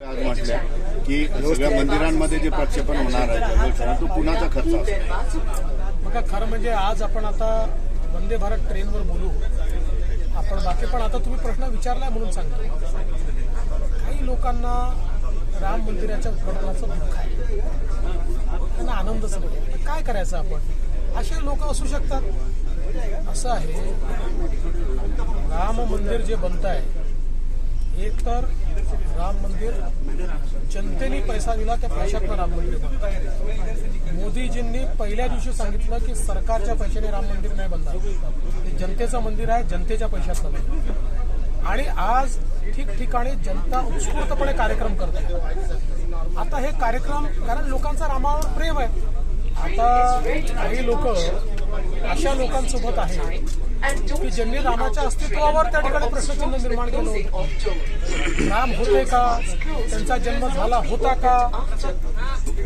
आज म्हटल्या की सगळ्या मंदिरांमध्ये जे प्रक्षेपण होणार आहे तो कुणाचा खर्च बघा खरं म्हणजे आज आपण आता वंदे भारत ट्रेनवर बोलू. आपण बाकी पण आता तुम्ही प्रश्न विचारलाय म्हणून सांगतो. काही लोकांना राम मंदिराच्या उद्घाटनाचं दुःख आहे. त्यांना आनंदच काय करायचं आपण? असे लोक असू शकतात. असं आहे. राम मंदिर जे बनत आहे एक तर राम मंदिर जनतेने पैसा दिला त्या पैशातनं राम मंदिर मोदीजींनी पहिल्या दिवशी सांगितलं की सरकारच्या पैशाने राम मंदिर नाही बनणार. हे जनतेचं मंदिर आहे जनतेच्या पैशातलं नाही. आणि आज ठिकठिकाणी जनता उत्स्फूर्तपणे कार्यक्रम करते. आता हे कार्यक्रम कारण लोकांचा रामावर प्रेम आहे. आता काही लोक अशा लोकांसोबत आहेत की ज्यांनी रामाच्या अस्तित्वावर त्या ठिकाणी प्रश्नचिन्ह निर्माण केलं होतं. राम होते का? त्यांचा जन्म झाला होता का?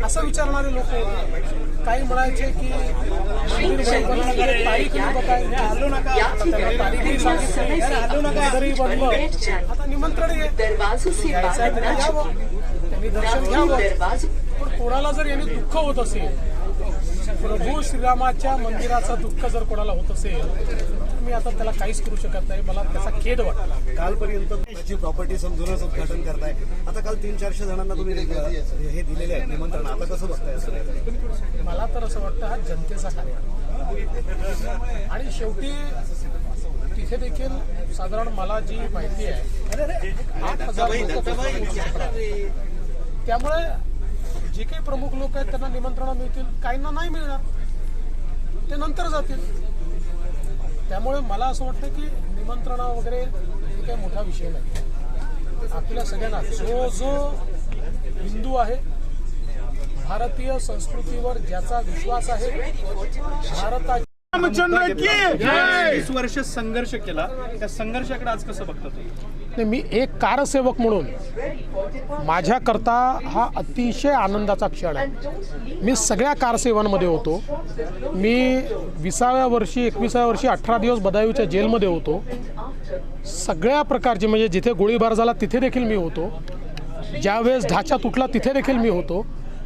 असं विचारणारे लोक काही म्हणायचे की तारीख तारीखही आता निमंत्रण त्यांनी दर्शन घ्यावं. पण कोणाला जर यांनी दुःख होत असेल प्रभू श्रीरामाच्या मंदिराचं दुःख जर कोणाला होत असेल तर मी आता त्याला काहीच करू शकत नाही. मला त्याचा खेद वाटला. कालपर्यंत त्याची प्रॉपर्टी समजूनच उद्घाटन करताय. आता काल तीन चारशे जणांना तुम्ही हे दिलेले आहे निमंत्रण. आता कसं बघताय असं? मला तर असं वाटतं हा जनतेचा कार्यक्रम आणि शेवटी तिथे देखील साधारण मला जी माहिती आहे आठ हजार त्यामुळे जे काही प्रमुख लोक आहेत त्यांना निमंत्रणं मिळतील काहींना नाही मिळणार ते नंतर जातील. त्यामुळे मला असं वाटतं की निमंत्रणा वगैरे हे काही मोठा विषय नाही. आपल्या सगळ्यांना जो जो हिंदू आहे भारतीय संस्कृतीवर ज्याचा विश्वास आहे भारताची वीस वर्ष संघर्ष केला. त्या संघर्षाकडे आज कसं बघता तुम्ही नाही, मी एक कारसेवक म्हणून माझ्याकरता हा अतिशय आनंदाचा क्षण आहे. मी सगळ्या कारसेवांमध्ये होतो. मी विसाव्या वर्षी एकविसाव्या वर्षी अठरा दिवस बदायूच्या जेलमध्ये होतो. सगळ्या प्रकारचे म्हणजे जिथे गोळीबार झाला तिथे देखील मी होतो. ज्यावेळेस ढाचा तुटला तिथे देखील मी होतो.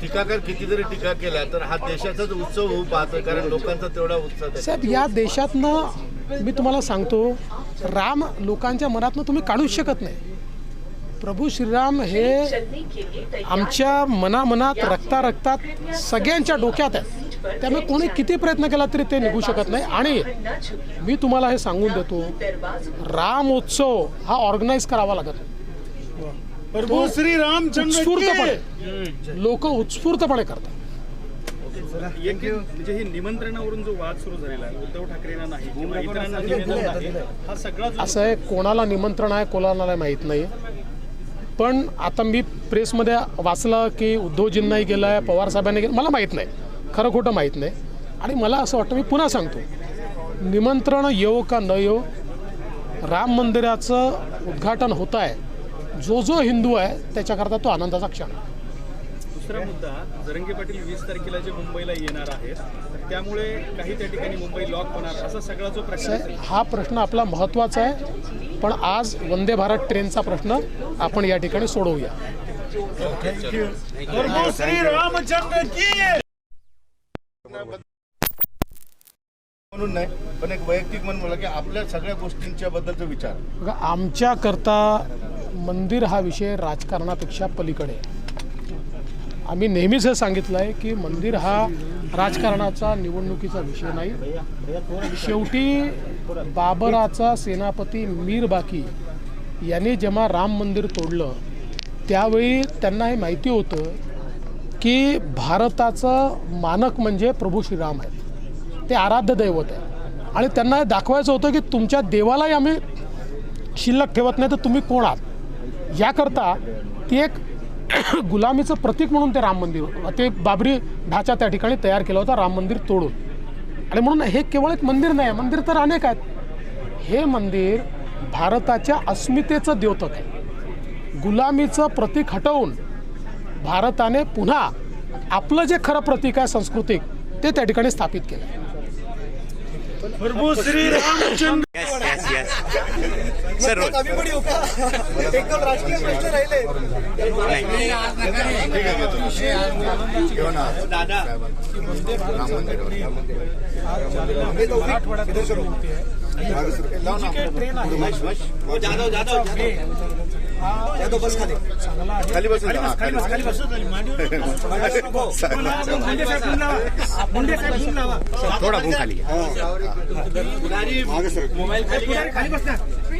टीकाकार किती जरी टीका केला तर हा देशाचाच उत्सव होऊ पाहतोय कारण लोकांचा तेवढा उत्साह साहेब या देशातनं मी तुम्हाला सांगतो राम लोकांच्या मनातनं तुम्ही काढूच शकत नाही. प्रभू श्रीराम हे आमच्या मनामनात रक्ता रक्तात सगळ्यांच्या डोक्यात आहे त्यामुळे कोणी किती प्रयत्न केला तरी ते निघू शकत नाही. आणि मी तुम्हाला हे सांगून देतो रामोत्सव राम उत्सव हा ऑर्गनाईज करावा लागत प्रभू श्री रामचंद्र उत्स्फूर्तपणे लोक उत्स्फूर्तपणे करतात. म्हणजे ही निमंत्रणावरून जो वाद सुरू झालेला आहे उद्धव ठाकरेंना नाही किंवा इतरांना निवेदन नाही हा सगळा जो असं आहे कोणाला निमंत्रण आहे कोणाला माहीत नाही पण आता मी प्रेसमध्ये वाचलं की उद्धवजींनाही गेलं आहे पवार साहेबांनी गेलं मला माहीत नाही. खरं खोटं माहीत नाही. आणि मला असं वाटतं मी पुन्हा सांगतो निमंत्रण येवो का न येवो राम मंदिराचं उद्घाटन होत आहे. जो जो हिंदू आहे त्याच्याकरता तो आनंदाचा क्षण आहे. दुसरा मुद्दा जरंगे पाटील वीस तारखेला जे मुंबईला येणार आहेत त्यामुळे काही त्या ठिकाणी मुंबई लॉक होणार असा सगळा जो आहे, हा प्रश्न आपला महत्त्वाचा आहे पण आज वंदे भारत ट्रेनचा प्रश्न आपण या ठिकाणी सोडवूया. म्हणून नाही पण एक वैयक्तिक म्हणून की आपल्या सगळ्या गोष्टींच्या बद्दलचा विचार. बघा आमच्याकरता मंदिर हा विषय राजकारणापेक्षा पलीकडे. आम्ही नेहमीच हे सांगितलं आहे की मंदिर हा राजकारणाचा निवडणुकीचा विषय नाही. शेवटी बाबराचा सेनापती मीर बाकी यांनी जेव्हा राम मंदिर तोडलं त्यावेळी त्यांना हे माहिती होतं की भारताचं मानक म्हणजे प्रभू श्रीराम आहेत. ते आराध्य दैवत आहे आणि त्यांना हे दाखवायचं होतं की तुमच्या देवालाही आम्ही शिल्लक ठेवत नाही तर तुम्ही कोण आहात? याकरता ती एक गुलामीचं प्रतीक म्हणून ते राम मंदिर ते बाबरी ढाचा त्या ठिकाणी तयार केला होता राम मंदिर तोडून. आणि म्हणून हे केवळ एक मंदिर नाही आहे मंदिर तर अनेक आहेत. हे मंदिर भारताच्या अस्मितेचं द्योतक आहे. गुलामीचं प्रतीक हटवून भारताने पुन्हा आपलं जे खरं प्रतीक आहे सांस्कृतिक ते त्या ठिकाणी स्थापित केलं. आहे सर आम्ही पण येऊ का एकदम राजकीय प्रश्न राहिले. ट्रेन आहे त्याचा वेग हा यादव बस खाली चांगला आहे खाली बसून जा. खाली बस. थोडा घूम खाली.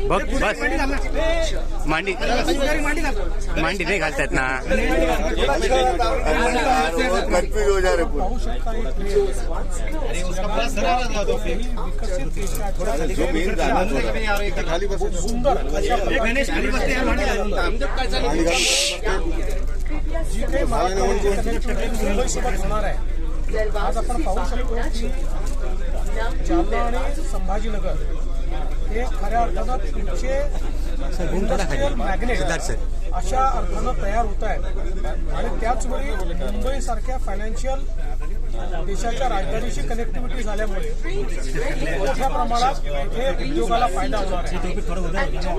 बघ बस मांडी मांडी नाही घालतायत ना कन्फ्युज हो जा तो. खाली बसून जा. जी काही मुंबईसोबत होणार आहे आज आपण पाहू शकतो की जालना आणि संभाजीनगर हे खऱ्या अर्थानं तुमचे इंडस्ट्रीयल मॅग्नेट अशा अर्थानं तयार होत आहेत आणि त्याचवेळी मुंबईसारख्या फायनान्शियल देशाच्या राजधानीशी कनेक्टिव्हिटी झाल्यामुळे मोठ्या प्रमाणात इथे उद्योगाला फायदा होणार आहे.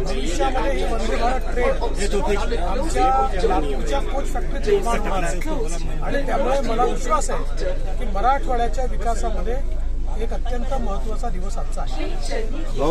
भविष्यामध्ये ही वंदे भारत ट्रेन आमच्या लातूरच्या कोच फॅक्टरीत निर्माण होणार आहे. आणि त्यामुळे मला विश्वास आहे की मराठवाड्याच्या विकासामध्ये एक अत्यंत महत्त्वाचा दिवस आजचा आहे.